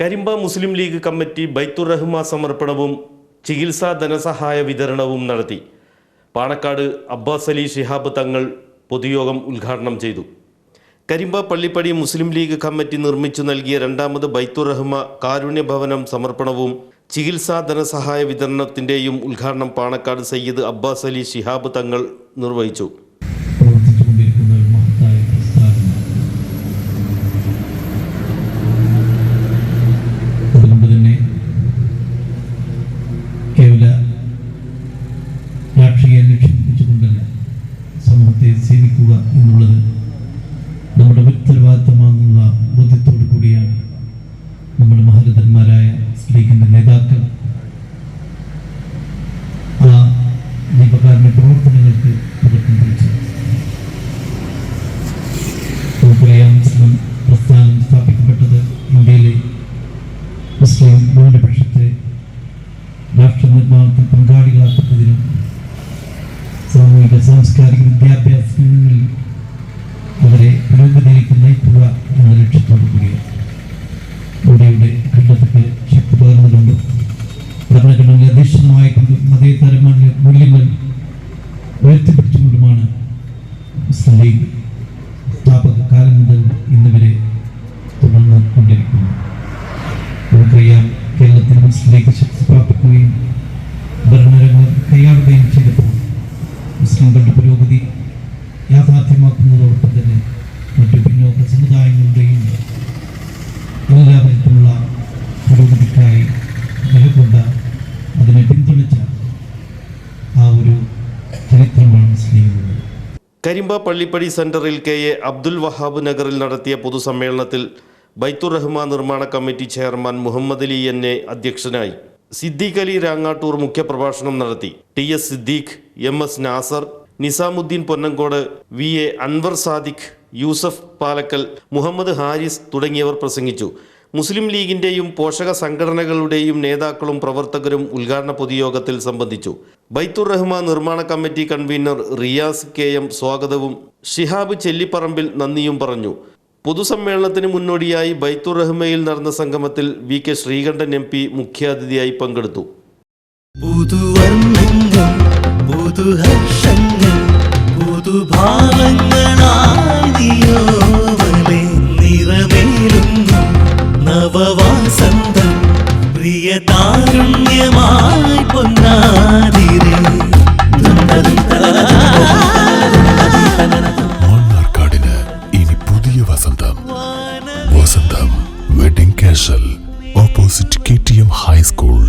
Karimba Muslim League committee Baithur Rahma സമർപ്പണവും ചികിത്സാ ധനസഹായ വിതരണവും നടത്തി. പാണക്കാട് അബ്ബാസ് അലി ഷിഹാബ് തങ്ങൾ പൊതുയോഗം ഉദ്ഘാടനം ചെയ്തു. കരിമ്പ പള്ളിപ്പടി മുസ്ലിം ലീഗ് കമ്മിറ്റി നിർമ്മിച്ചു നൽകിയ രണ്ടാമത് ബൈത്തുർ റഹ്മ കാരുണ്യ ഭവനം സമർപ്പണവും ചികിത്സാ ധനസഹായ വിതരണത്തിന്റെയും ഉദ്ഘാടനം പാണക്കാട് സയ്യിദ് അബ്ബാസ് അലി ശിഹാബ് തങ്ങൾ നിർവഹിച്ചു. സമൂഹത്തെ സേവിക്കുക എന്നുള്ളത് നമ്മുടെ ഉത്തരവാദിത്തമാണെന്നുള്ള ബോധ്യത്തോടു കൂടിയാണ്. നമ്മുടെ മഹാരഥന്മാരായ ലീഗിന്റെ നേതാക്കൾ. ആ ദീപകാരുണ്യ പ്രവർത്തനങ്ങൾക്ക് തുടക്കം കുറിച്ചത് പ്രസ്ഥാനം സ്ഥാപിക്കപ്പെട്ടത് ഇന്ത്യയിലെ മുസ്ലിം ന്യൂനപക്ഷത്തെ രാഷ്ട്ര നിർമ്മാണത്തിൽ പങ്കാളികളാക്കുന്നതിനും സാമൂഹിക സാംസ്കാരിക വിദ്യാഭ്യാസങ്ങളിൽ അവരെ പുരോഗതിയിലേക്ക് നയിക്കുക എന്ന ലക്ഷ്യത്തോടു കൂടിയാണ് മോഡിയുടെ ഘട്ടത്തിൽ ശക്തി പകർന്നുകൊണ്ട് ഭരണഘടനയിൽ അതേ തരമാണ് മൂല്യങ്ങൾ ഉയർത്തിപ്പിടിച്ചുകൊണ്ടുമാണ് മുസ്ലിം ലീഗ് സ്ഥാപക കാലം മുതൽ ഇന്ന് വരെ തുടർന്നു നമുക്കറിയാം കേരളത്തിൽ മുസ്ലിം ലീഗ് യാഥാർത്ഥ്യമാക്കുന്നതോടൊപ്പം തന്നെ മറ്റു പിന്നോക്ക സമുദായങ്ങളുടെയും എല്ലാ പുരോഗതിക്കായി നിലകൊണ്ട അതിനെ പിന്തുണച്ച ആ ഒരു ചരിത്രമാണ് മുസ്ലിങ്ങളുള്ളത് കരിമ്പ പള്ളിപ്പടി സെന്ററിൽ കെ എ അബ്ദുൽ വഹാബ് നഗറിൽ നടത്തിയ പൊതുസമ്മേളനത്തിൽ ബൈത്തുർ റഹ്മാൻ നിർമ്മാണ committee chairman Muhammad Ali N A അധ്യക്ഷനായി. സിദ്ദീഖ് അലി രാങ്ങാട്ടൂർ മുഖ്യപ്രഭാഷണം നടത്തി. T S Siddique M S Nasar Nizamuddin Ponnankode V. A. Anwar Sadiq Yusuf Palakkal Muhammad Haris തുടങ്ങിയവർ പ്രസംഗിച്ചു. മുസ്ലിം ലീഗിന്റെയും പോഷക സംഘടനകളുടെയും നേതാക്കളും പ്രവർത്തകരും ഉദ്ഘാടന പൊതുയോഗത്തിൽ സംബന്ധിച്ചു. ബൈത്തുർ റഹ്മാൻ നിർമ്മാണ committee convener Riyas K. M. സ്വാഗതവും ഷിഹാബ് ചെല്ലിപ്പറമ്പിൽ നന്ദിയും പറഞ്ഞു. പൊതുസമ്മേളനത്തിന് മുന്നോടിയായി ബൈത്തുർ റഹ്മയിൽ നടന്ന സംഗമത്തിൽ V. K. Sreekandan M. P മുഖ്യാതിഥിയായി പങ്കെടുത്തു. പുതുഹർഷങ്ങൾ പുതുഭാവങ്ങളാദിയോവലെ നിറമേലുന്നു നവവാസന്തം പ്രിയ താരുണ്യമായി പൊന്നാതിരെ. മണ്ണാർക്കാടിന് ഇനി പുതിയ വസന്തം. Vasantham wedding casual opposite K T M high school